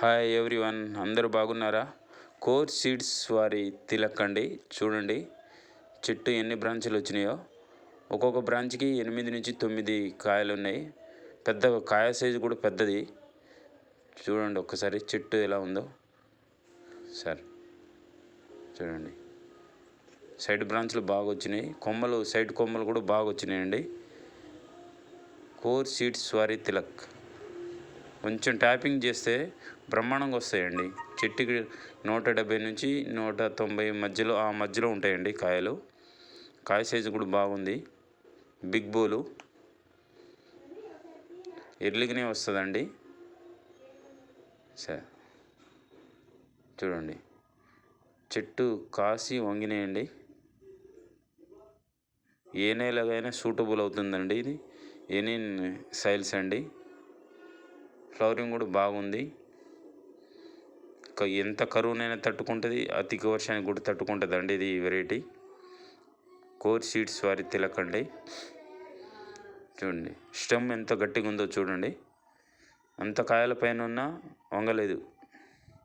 Hi everyone అందరూ బాగున్నారా? Core seeds వారి తిలక్ అండి చూడండి. చెట్టు ఎన్ని బ్రాంచులు వచ్చినాయో? ఒక్కొక్క బ్రాంచ్కి ఎనిమిది నుంచి తొమ్మిది కాయలు ఉన్నాయి. పెద్ద కాయ సైజు కూడా పెద్దది. చూడండి ఒక్కసారి చెట్టు ఎలా ఉందో. సార్ చూడండి. సైడ్ బ్రాంచ్లు బాగా వచ్చినాయి. కొమ్మలు సైడ్ కొమ్మలు కూడా బాగా వచ్చినాయండి. కోర్ సీడ్స్ వారి తిలక్. కొంచెం ట్యాపింగ్ చేస్తే బ్రహ్మాండంగా వస్తాయండి. చెట్టుకి నూట డెబ్బై నుంచి నూట తొంభై మధ్యలో ఆ మధ్యలో ఉంటాయండి కాయలు. కాయ సైజు కూడా బాగుంది. బిగ్ బోలు. ఎర్లీగానే వస్తుందండి. సార్ చూడండి. చెట్టు కాసి వంగినాయండి. ఏ నేలకైనా సూటబుల్ అవుతుందండి ఇది. ఎనీ సైల్స్ అండి. ఫ్లవరింగ్ కూడా బాగుంది. ఎంత కరువునైనా తట్టుకుంటుంది అధిక వర్షానికి కూడా తట్టుకుంటుంది అండి ఇది వెరైటీ కోర్ సీడ్స్ వారి తిలకండి. చూడండి స్టెమ్ ఎంత గట్టిగా ఉందో చూడండి. అంత కాయల పైన ఉన్నా వంగలేదు.